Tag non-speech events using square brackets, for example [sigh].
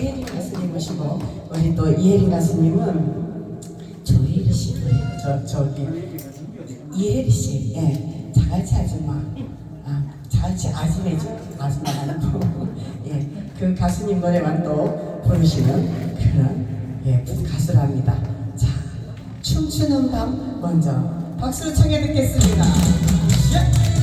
이혜린 가수님 모시고 우리 또 이혜린 가수님은 조혜리 씨, 저 저기 이혜리 씨, 예, 자갈치 아줌마, 아, 자갈치 아줌매죠, 아줌마가 아니고, [laughs] 예, 그 가수님 노래만 또 부르시는 그런 예 가수랍니다. 자, 춤추는 밤 먼저 박수로 청해 듣겠습니다. 예.